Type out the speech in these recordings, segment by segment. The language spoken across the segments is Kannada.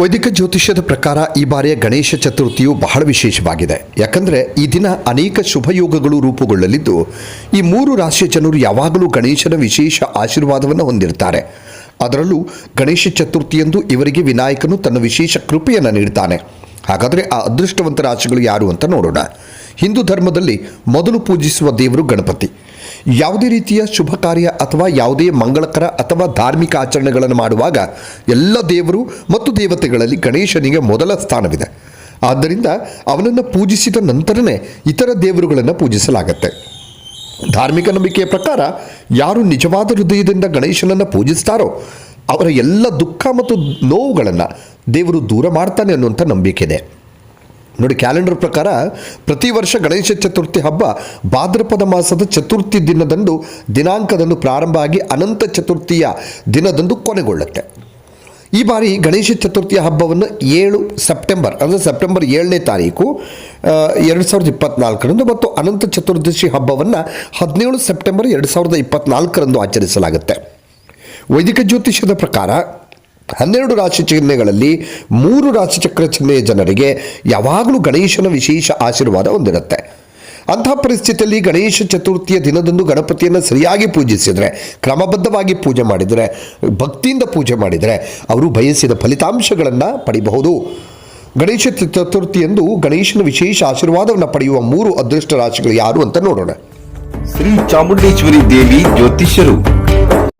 ವೈದಿಕ ಜ್ಯೋತಿಷ್ಯದ ಪ್ರಕಾರ ಈ ಬಾರಿಯ ಗಣೇಶ ಚತುರ್ಥಿಯು ಬಹಳ ವಿಶೇಷವಾಗಿದೆ. ಯಾಕಂದರೆ ಈ ದಿನ ಅನೇಕ ಶುಭಯೋಗಗಳು ರೂಪುಗೊಳ್ಳಲಿದ್ದು, ಈ ಮೂರು ರಾಶಿಯ ಜನರು ಯಾವಾಗಲೂ ಗಣೇಶನ ವಿಶೇಷ ಆಶೀರ್ವಾದವನ್ನು ಹೊಂದಿರ್ತಾರೆ. ಅದರಲ್ಲೂ ಗಣೇಶ ಚತುರ್ಥಿಯಂದು ಇವರಿಗೆ ವಿನಾಯಕನು ತನ್ನ ವಿಶೇಷ ಕೃಪೆಯನ್ನು ನೀಡ್ತಾನೆ. ಹಾಗಾದರೆ ಆ ಅದೃಷ್ಟವಂತ ರಾಶಿಗಳು ಯಾರು ಅಂತ ನೋಡೋಣ. ಹಿಂದೂ ಧರ್ಮದಲ್ಲಿ ಮೊದಲು ಪೂಜಿಸುವ ದೇವರು ಗಣಪತಿ. ಯಾವುದೇ ರೀತಿಯ ಶುಭ ಕಾರ್ಯ ಅಥವಾ ಯಾವುದೇ ಮಂಗಳಕರ ಅಥವಾ ಧಾರ್ಮಿಕ ಆಚರಣೆಗಳನ್ನು ಮಾಡುವಾಗ ಎಲ್ಲ ದೇವರು ಮತ್ತು ದೇವತೆಗಳಲ್ಲಿ ಗಣೇಶನಿಗೆ ಮೊದಲ ಸ್ಥಾನವಿದೆ. ಆದ್ದರಿಂದ ಅವನನ್ನು ಪೂಜಿಸಿದ ನಂತರನೇ ಇತರ ದೇವರುಗಳನ್ನು ಪೂಜಿಸಲಾಗತ್ತೆ. ಧಾರ್ಮಿಕ ನಂಬಿಕೆಯ ಪ್ರಕಾರ ಯಾರು ನಿಜವಾದ ಹೃದಯದಿಂದ ಗಣೇಶನನ್ನು ಪೂಜಿಸ್ತಾರೋ ಅವರ ಎಲ್ಲ ದುಃಖ ಮತ್ತು ನೋವುಗಳನ್ನು ದೇವರು ದೂರ ಮಾಡ್ತಾನೆ ಅನ್ನುವಂಥ ನಂಬಿಕೆ ಇದೆ ನೋಡಿ, ಕ್ಯಾಲೆಂಡರ್ ಪ್ರಕಾರ ಪ್ರತಿ ವರ್ಷ ಗಣೇಶ ಚತುರ್ಥಿ ಹಬ್ಬ ಭಾದ್ರಪದ ಮಾಸದ ಚತುರ್ಥಿ ದಿನದಂದು ದಿನಾಂಕದಂದು ಪ್ರಾರಂಭ ಆಗಿ ಅನಂತ ಚತುರ್ಥಿಯ ದಿನದಂದು ಕೊನೆಗೊಳ್ಳುತ್ತೆ. ಈ ಬಾರಿ ಗಣೇಶ ಚತುರ್ಥಿಯ ಹಬ್ಬವನ್ನು ಏಳು ಸೆಪ್ಟೆಂಬರ್, ಅಂದರೆ ಸೆಪ್ಟೆಂಬರ್ ಏಳನೇ ತಾರೀಕು ಎರಡು ಸಾವಿರದ ಇಪ್ಪತ್ನಾಲ್ಕರಂದು ಮತ್ತು ಅನಂತ ಚತುರ್ದಶಿ ಹಬ್ಬವನ್ನು ಹದಿನೇಳು ಸೆಪ್ಟೆಂಬರ್ ಎರಡು ಸಾವಿರದ ಇಪ್ಪತ್ನಾಲ್ಕರಂದು ಆಚರಿಸಲಾಗುತ್ತೆ. ವೈದಿಕ ಜ್ಯೋತಿಷ್ಯದ ಪ್ರಕಾರ ಹನ್ನೆರಡು ರಾಶಿ ಚಿಹ್ನೆಗಳಲ್ಲಿ ಮೂರು ರಾಶಿಚಕ್ರ ಚಿಹ್ನೆಯ ಜನರಿಗೆ ಯಾವಾಗಲೂ ಗಣೇಶನ ವಿಶೇಷ ಆಶೀರ್ವಾದ ಹೊಂದಿರುತ್ತೆ. ಅಂತಹ ಪರಿಸ್ಥಿತಿಯಲ್ಲಿ ಗಣೇಶ ಚತುರ್ಥಿಯ ದಿನದಂದು ಗಣಪತಿಯನ್ನು ಸರಿಯಾಗಿ ಪೂಜಿಸಿದರೆ, ಕ್ರಮಬದ್ಧವಾಗಿ ಪೂಜೆ ಮಾಡಿದರೆ, ಭಕ್ತಿಯಿಂದ ಪೂಜೆ ಮಾಡಿದರೆ ಅವರು ಬಯಸಿದ ಫಲಿತಾಂಶಗಳನ್ನು ಪಡಿಬಹುದು. ಗಣೇಶ ಚತುರ್ಥಿಯಂದು ಗಣೇಶನ ವಿಶೇಷ ಆಶೀರ್ವಾದವನ್ನು ಪಡೆಯುವ ಮೂರು ಅದೃಷ್ಟ ರಾಶಿಗಳು ಯಾರು ಅಂತ ನೋಡೋಣ. ಶ್ರೀ ಚಾಮುಂಡೇಶ್ವರಿ ದೇವಿ ಜ್ಯೋತಿಷ್ಯರು.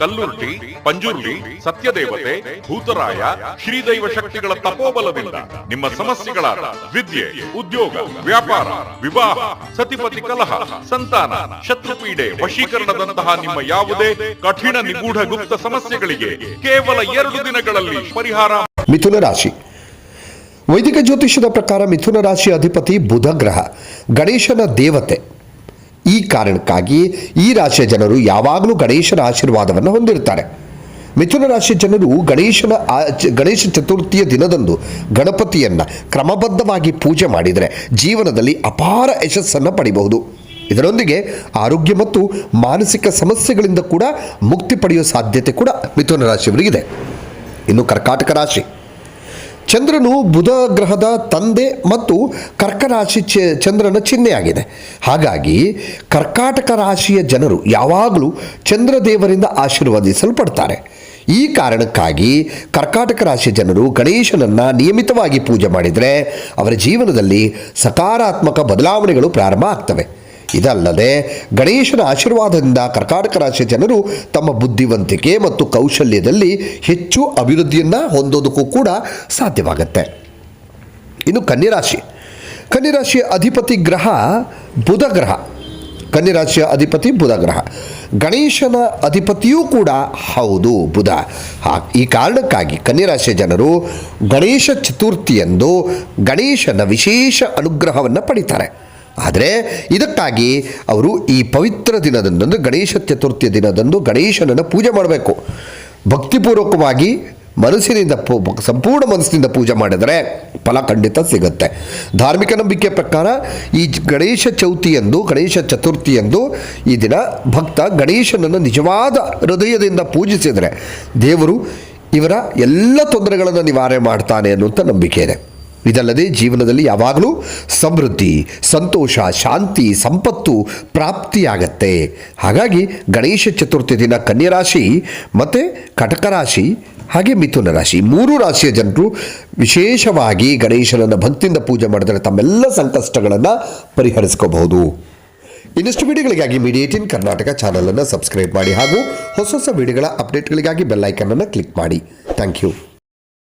ಕಲ್ಲುರ್ಟಿ ಪಂಜುರ್ಲಿ, ಸತ್ಯದೇವತೆ, ಭೂತರಾಯ, ಶ್ರೀದೈವ ಶಕ್ತಿಗಳ ತಪೋಬಲದಿಂದ ನಿಮ್ಮ ಸಮಸ್ಯೆಗಳಾದ ವಿದ್ಯೆ, ಉದ್ಯೋಗ, ವ್ಯಾಪಾರ, ವಿವಾಹ, ಸತಿಪತಿ ಕಲಹ, ಸಂತಾನ, ಶತ್ರುಪೀಡೆ ವಶೀಕರಣದಂತಹ ನಿಮ್ಮ ಯಾವುದೇ ಕಠಿಣ ನಿಗೂಢ ಗುಪ್ತ ಸಮಸ್ಯೆಗಳಿಗೆ ಕೇವಲ ಎರಡು ದಿನಗಳಲ್ಲಿ ಪರಿಹಾರ ಮಿಥುನ ರಾಶಿ. ವೈದಿಕ ಜ್ಯೋತಿಷ್ಯದ ಪ್ರಕಾರ ಮಿಥುನ ರಾಶಿ ಅಧಿಪತಿ ಬುಧ ಗ್ರಹ, ಗಣೇಶನ ದೇವತೆ. ಈ ಕಾರಣಕ್ಕಾಗಿ ಈ ರಾಶಿಯ ಜನರು ಯಾವಾಗಲೂ ಗಣೇಶನ ಆಶೀರ್ವಾದವನ್ನು ಹೊಂದಿರ್ತಾರೆ ಮಿಥುನ ರಾಶಿಯ ಜನರು ಗಣೇಶನ ಗಣೇಶ ಚತುರ್ಥಿಯ ದಿನದಂದು ಗಣಪತಿಯನ್ನು ಕ್ರಮಬದ್ಧವಾಗಿ ಪೂಜೆ ಮಾಡಿದರೆ ಜೀವನದಲ್ಲಿ ಅಪಾರ ಯಶಸ್ಸನ್ನು ಪಡಿಬಹುದು. ಇದರೊಂದಿಗೆ ಆರೋಗ್ಯ ಮತ್ತು ಮಾನಸಿಕ ಸಮಸ್ಯೆಗಳಿಂದ ಕೂಡ ಮುಕ್ತಿ ಪಡೆಯುವ ಸಾಧ್ಯತೆ ಕೂಡ ಮಿಥುನ ರಾಶಿಯವರಿಗಿದೆ. ಇನ್ನು ಕರ್ಕಾಟಕ ರಾಶಿ. ಚಂದ್ರನು ಬುಧ ಗ್ರಹದ ತಂದೆ ಮತ್ತು ಕರ್ಕ ರಾಶಿ ಚಂದ್ರನ ಚಿಹ್ನೆಯಾಗಿದೆ ಹಾಗಾಗಿ ಕರ್ಕಾಟಕ ರಾಶಿಯ ಜನರು ಯಾವಾಗಲೂ ಚಂದ್ರದೇವರಿಂದ ಆಶೀರ್ವದಿಸಲ್ಪಡ್ತಾರೆ. ಈ ಕಾರಣಕ್ಕಾಗಿ ಕರ್ಕಾಟಕ ರಾಶಿಯ ಜನರು ಗಣೇಶನನ್ನು ನಿಯಮಿತವಾಗಿ ಪೂಜೆ ಮಾಡಿದರೆ ಅವರ ಜೀವನದಲ್ಲಿ ಸಕಾರಾತ್ಮಕ ಬದಲಾವಣೆಗಳು ಪ್ರಾರಂಭ ಆಗ್ತವೆ. ಇದಲ್ಲದೆ ಗಣೇಶನ ಆಶೀರ್ವಾದದಿಂದ ಕರ್ನಾಟಕ ರಾಶಿಯ ಜನರು ತಮ್ಮ ಬುದ್ಧಿವಂತಿಕೆ ಮತ್ತು ಕೌಶಲ್ಯದಲ್ಲಿ ಹೆಚ್ಚು ಅಭಿವೃದ್ಧಿಯನ್ನು ಹೊಂದೋದಕ್ಕೂ ಕೂಡ ಸಾಧ್ಯವಾಗುತ್ತೆ. ಇನ್ನು ಕನ್ಯರಾಶಿ. ಕನ್ಯರಾಶಿಯ ಅಧಿಪತಿ ಗ್ರಹ ಬುಧ ಗ್ರಹ. ಕನ್ಯರಾಶಿಯ ಅಧಿಪತಿ ಬುಧ ಗ್ರಹ. ಗಣೇಶನ ಅಧಿಪತಿಯೂ ಕೂಡ ಹೌದು ಬುಧ. ಈ ಕಾರಣಕ್ಕಾಗಿ ಕನ್ಯರಾಶಿಯ ಜನರು ಗಣೇಶ ಚತುರ್ಥಿಯಂದು ಗಣೇಶನ ವಿಶೇಷ ಅನುಗ್ರಹವನ್ನು ಪಡಿತಾರೆ. ಆದರೆ ಇದಕ್ಕಾಗಿ ಅವರು ಈ ಪವಿತ್ರ ದಿನದಂದು ಗಣೇಶ ಚತುರ್ಥಿ ದಿನದಂದು ಗಣೇಶನನ್ನು ಪೂಜೆ ಮಾಡಬೇಕು. ಭಕ್ತಿಪೂರ್ವಕವಾಗಿ ಮನಸ್ಸಿನಿಂದ ಸಂಪೂರ್ಣ ಮನಸ್ಸಿನಿಂದ ಪೂಜೆ ಮಾಡಿದರೆ ಫಲ ಖಂಡಿತ ಸಿಗುತ್ತೆ. ಧಾರ್ಮಿಕ ನಂಬಿಕೆ ಪ್ರಕಾರ ಈ ಗಣೇಶ ಚೌತಿಯಂದು, ಗಣೇಶ ಚತುರ್ಥಿಯಂದು ಈ ದಿನ ಭಕ್ತ ಗಣೇಶನನ್ನು ನಿಜವಾದ ಹೃದಯದಿಂದ ಪೂಜಿಸಿದರೆ ದೇವರು ಇವರ ಎಲ್ಲ ತೊಂದರೆಗಳನ್ನು ನಿವಾರಣೆ ಮಾಡ್ತಾನೆ ಅನ್ನುವಂಥ ನಂಬಿಕೆ ಇದೆ. ಇದಲ್ಲದೆ ಜೀವನದಲ್ಲಿ ಯಾವಾಗಲೂ ಸಮೃದ್ಧಿ, ಸಂತೋಷ, ಶಾಂತಿ, ಸಂಪತ್ತು ಪ್ರಾಪ್ತಿಯಾಗತ್ತೆ. ಹಾಗಾಗಿ ಗಣೇಶ ಚತುರ್ಥಿ ದಿನ ಕನ್ಯಾ ರಾಶಿ ಮತ್ತು ಕಟಕ ರಾಶಿ, ಹಾಗೆ ಮಿಥುನ ರಾಶಿ ಮೂರು ರಾಶಿಯ ಜನರು ವಿಶೇಷವಾಗಿ ಗಣೇಶನನ್ನು ಭಕ್ತಿಯಿಂದ ಪೂಜೆ ಮಾಡಿದರೆ ತಮ್ಮೆಲ್ಲ ಸಂಕಷ್ಟಗಳನ್ನು ಪರಿಹರಿಸ್ಕೋಬಹುದು. ಇನ್ನಷ್ಟು ವಿಡಿಯೋಗಳಿಗಾಗಿ ಮೀಡಿಯೇಟಿನ್ ಕರ್ನಾಟಕ ಚಾನಲನ್ನು ಸಬ್ಸ್ಕ್ರೈಬ್ ಮಾಡಿ ಹಾಗೂ ಹೊಸ ಹೊಸ ವಿಡಿಯೋಗಳ ಅಪ್ಡೇಟ್ಗಳಿಗಾಗಿ ಬೆಲ್ಲೈಕನ್ನನ್ನು ಕ್ಲಿಕ್ ಮಾಡಿ. Thank you.